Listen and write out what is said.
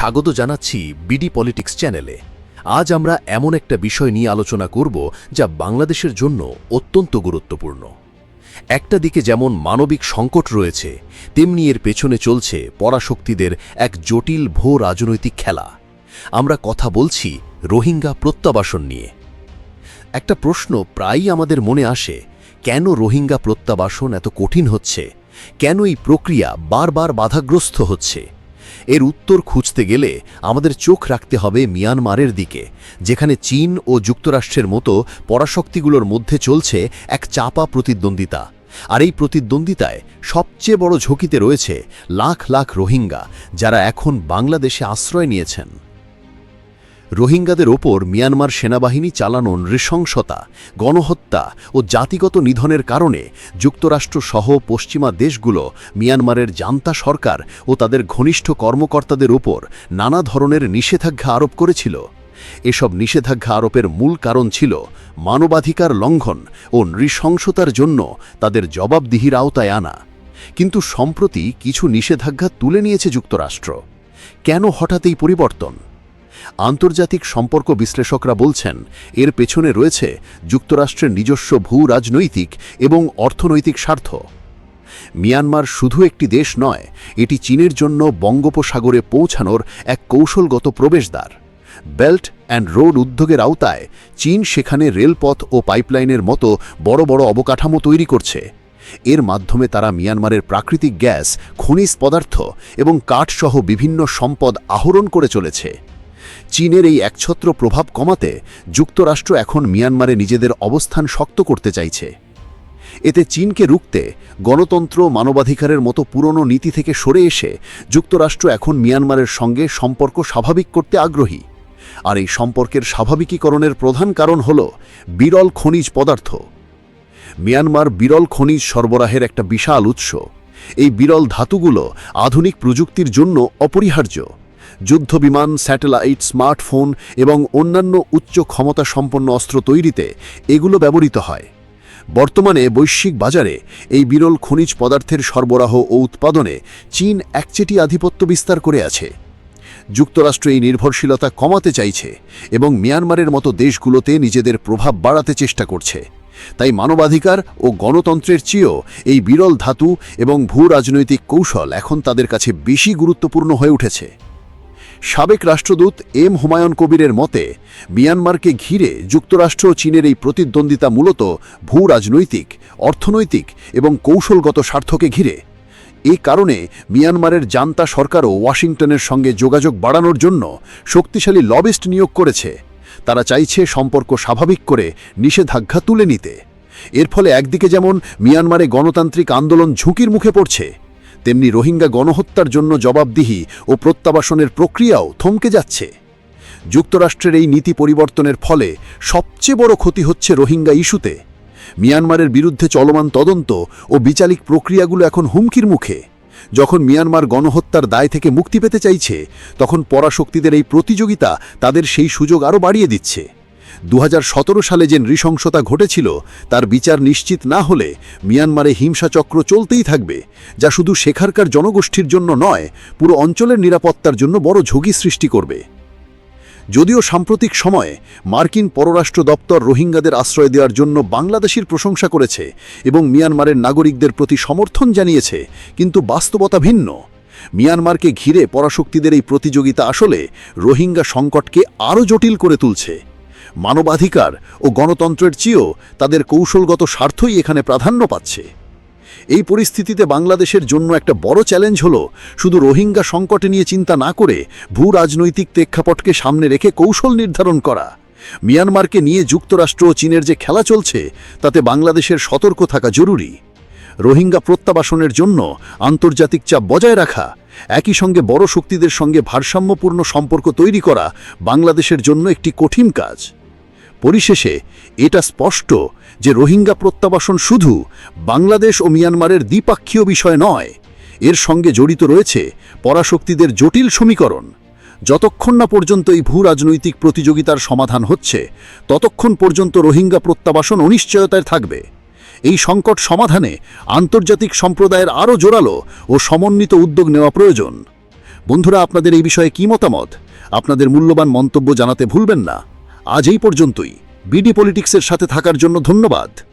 স্বাগত জানাচ্ছি BD politics চ্যানেলে। আজ আমরা এমন একটা বিষয় নিয়ে আলোচনা করব যা বাংলাদেশের জন্য অত্যন্ত গুরুত্বপূর্ণ। একটা দিকে যেমন মানবিক সংকট রয়েছে, তেমনি এর পেছনে চলছে পরাশক্তিদের এক জটিল ভো রাজনৈতিক খেলা। আমরা কথা বলছি রোহিঙ্গা প্রত্যাবাসন নিয়ে। একটা প্রশ্ন প্রায়ই আমাদের মনে আসে, কেন রোহিঙ্গা প্রত্যাবাসন এত কঠিন হচ্ছে? কেন এই প্রক্রিয়া বারবার বাধাগ্রস্ত হচ্ছে? এর উত্তর খুঁজতে গেলে আমাদের চোখ রাখতে হবে মিয়ানমারের দিকে, যেখানে চীন ও যুক্তরাষ্ট্রের মতো পরাশক্তিগুলোর মধ্যে চলছে এক চাপা প্রতিদ্বন্দ্বিতা। আর এই প্রতিদ্বন্দ্বিতায় সবচেয়ে বড় ঝুঁকিতে রয়েছে লাখ লাখ রোহিঙ্গা, যারা এখন বাংলাদেশে আশ্রয় নিয়েছেন। রোহিঙ্গাদের ওপর মিয়ানমার সেনাবাহিনী চালানো নৃশংসতা, গণহত্যা ও জাতিগত নিধনের কারণে যুক্তরাষ্ট্রসহ পশ্চিমা দেশগুলো মিয়ানমারের জান্তা সরকার ও তাদের ঘনিষ্ঠ কর্মকর্তাদের ওপর নানা ধরনের নিষেধাজ্ঞা আরোপ করেছিল। এসব নিষেধাজ্ঞা আরোপের মূল কারণ ছিল মানবাধিকার লঙ্ঘন ও নৃশংসতার জন্য তাদের জবাবদিহির আওতায় আনা। কিন্তু সম্প্রতি কিছু নিষেধাজ্ঞা তুলে নিয়েছে যুক্তরাষ্ট্র। কেন হঠাৎ এই পরিবর্তন? আন্তর্জাতিক সম্পর্ক বিশ্লেষকরা বলছেন, এর পেছনে রয়েছে যুক্তরাষ্ট্রের নিজস্ব ভূ রাজনৈতিক এবং অর্থনৈতিক স্বার্থ। মিয়ানমার শুধু একটি দেশ নয়, এটি চীনের জন্য বঙ্গোপসাগরে পৌঁছানোর এক কৌশলগত প্রবেশদ্বার। বেল্ট অ্যান্ড রোড উদ্যোগের আওতায় চীন সেখানে রেলপথ ও পাইপলাইনের মতো বড় বড় অবকাঠামো তৈরি করছে। এর মাধ্যমে তারা মিয়ানমারের প্রাকৃতিক গ্যাস, খনিজ পদার্থ এবং কাঠসহ বিভিন্ন সম্পদ আহরণ করে চলেছে। চীনের এই একছত্র প্রভাব কমাতে যুক্তরাষ্ট্র এখন মিয়ানমারে নিজেদের অবস্থান শক্ত করতে চাইছে। এতে চীনকে রুখতে গণতন্ত্র মানবাধিকারের মতো পুরনো নীতি থেকে সরে এসে যুক্তরাষ্ট্র এখন মিয়ানমারের সঙ্গে সম্পর্ক স্বাভাবিক করতে আগ্রহী। আর এই সম্পর্কের স্বাভাবিকীকরণের প্রধান কারণ হল বিরল খনিজ পদার্থ। মিয়ানমার বিরল খনিজ সরবরাহের একটা বিশাল উৎস। এই বিরল ধাতুগুলো আধুনিক প্রযুক্তির জন্য অপরিহার্য। যুদ্ধবিমান, স্যাটেলাইট, স্মার্টফোন এবং অন্যান্য উচ্চ ক্ষমতা সম্পন্ন অস্ত্র তৈরিতে এগুলো ব্যবহৃত হয়। বর্তমানে বৈশ্বিক বাজারে এই বিরল খনিজ পদার্থের সরবরাহ ও উৎপাদনে চীন একচেটি আধিপত্য বিস্তার করে আছে। যুক্তরাষ্ট্র এই নির্ভরশীলতা কমাতে চাইছে এবং মিয়ানমারের মতো দেশগুলোতে নিজেদের প্রভাব বাড়াতে চেষ্টা করছে। তাই মানবাধিকার ও গণতন্ত্রের চেয়েও এই বিরল ধাতু এবং ভূ রাজনৈতিক কৌশল এখন তাদের কাছে বেশি গুরুত্বপূর্ণ হয়ে উঠেছে। সাবেক রাষ্ট্রদূত এম হুমায়ুন কবিরের মতে, মিয়ানমারকে ঘিরে যুক্তরাষ্ট্র ও চীনের এই প্রতিদ্বন্দ্বিতা মূলত ভূ রাজনৈতিক, অর্থনৈতিক এবং কৌশলগত স্বার্থকে ঘিরে। এই কারণে মিয়ানমারের জান্তা সরকারও ওয়াশিংটনের সঙ্গে যোগাযোগ বাড়ানোর জন্য শক্তিশালী লবিস্ট নিয়োগ করেছে। তারা চাইছে সম্পর্ক স্বাভাবিক করে নিষেধাজ্ঞা তুলে নিতে। এর ফলে একদিকে যেমন মিয়ানমারে গণতান্ত্রিক আন্দোলন ঝুঁকির মুখে পড়ছে তেমনি রোহিঙ্গা গণহত্যার জন্য জবাবদিহি ও প্রত্যাবাসনের প্রক্রিয়াও থমকে যাচ্ছে। যুক্তরাষ্ট্রের এই নীতি পরিবর্তনের ফলে সবচেয়ে বড় ক্ষতি হচ্ছে রোহিঙ্গা ইস্যুতে। মিয়ানমারের বিরুদ্ধে চলমান তদন্ত ও বিচারিক প্রক্রিয়াগুলো এখন হুমকির মুখে। যখন মিয়ানমার গণহত্যার দায় থেকে মুক্তি পেতে চাইছে, তখন পরাশক্তিদের এই প্রতিযোগিতা তাদের সেই সুযোগ আরও বাড়িয়ে দিচ্ছে। দু হাজার সতেরো সালে যে নৃশংসতা ঘটেছিল, তার বিচার নিশ্চিত না হলে মিয়ানমারে হিংসাচক্র চলতেই থাকবে, যা শুধু শেখারকার জনগোষ্ঠীর জন্য নয়, পুরো অঞ্চলের নিরাপত্তার জন্য বড় ঝুঁকি সৃষ্টি করবে। যদিও সাম্প্রতিক সময়ে মার্কিন পররাষ্ট্র দপ্তর রোহিঙ্গাদের আশ্রয় দেওয়ার জন্য বাংলাদেশের প্রশংসা করেছে এবং মিয়ানমারের নাগরিকদের প্রতি সমর্থন জানিয়েছে, কিন্তু বাস্তবতা ভিন্ন। মিয়ানমারকে ঘিরে পরাশক্তিদের এই প্রতিযোগিতা আসলে রোহিঙ্গা সংকটকে আরও জটিল করে তুলছে। মানবাধিকার ও গণতন্ত্রের চেয়েও তাদের কৌশলগত স্বার্থই এখানে প্রাধান্য পাচ্ছে। এই পরিস্থিতিতে বাংলাদেশের জন্য একটা বড় চ্যালেঞ্জ হল, শুধু রোহিঙ্গা সংকটে নিয়ে চিন্তা না করে ভূ রাজনৈতিক প্রেক্ষাপটকে সামনে রেখে কৌশল নির্ধারণ করা। মিয়ানমারকে নিয়ে যুক্তরাষ্ট্র ও চীনের যে খেলা চলছে, তাতে বাংলাদেশের সতর্ক থাকা জরুরি। রোহিঙ্গা প্রত্যাবাসনের জন্য আন্তর্জাতিক চাপ বজায় রাখা, একই সঙ্গে বড় শক্তিদের সঙ্গে ভারসাম্যপূর্ণ সম্পর্ক তৈরি করা বাংলাদেশের জন্য একটি কঠিন কাজ। পরিশেষে এটা স্পষ্ট যে রোহিঙ্গা প্রত্যাবাসন শুধু বাংলাদেশ ও মিয়ানমারের দ্বিপাক্ষীয় বিষয় নয়, এর সঙ্গে জড়িত রয়েছে পরাশক্তিদের জটিল সমীকরণ। যতক্ষণ না পর্যন্ত এই ভূ রাজনৈতিক প্রতিযোগিতার সমাধান হচ্ছে, ততক্ষণ পর্যন্ত রোহিঙ্গা প্রত্যাবাসন অনিশ্চয়তায় থাকবে। এই সংকট সমাধানে আন্তর্জাতিক সম্প্রদায়ের আরও জোরালো ও সমন্বিত উদ্যোগ নেওয়া প্রয়োজন। বন্ধুরা, আপনাদের এই বিষয়ে কী মতামত? আপনাদের মূল্যবান মন্তব্য জানাতে ভুলবেন না। আজ এই পর্যন্তই। বিডি পলিটিক্সের সাথে থাকার জন্য ধন্যবাদ।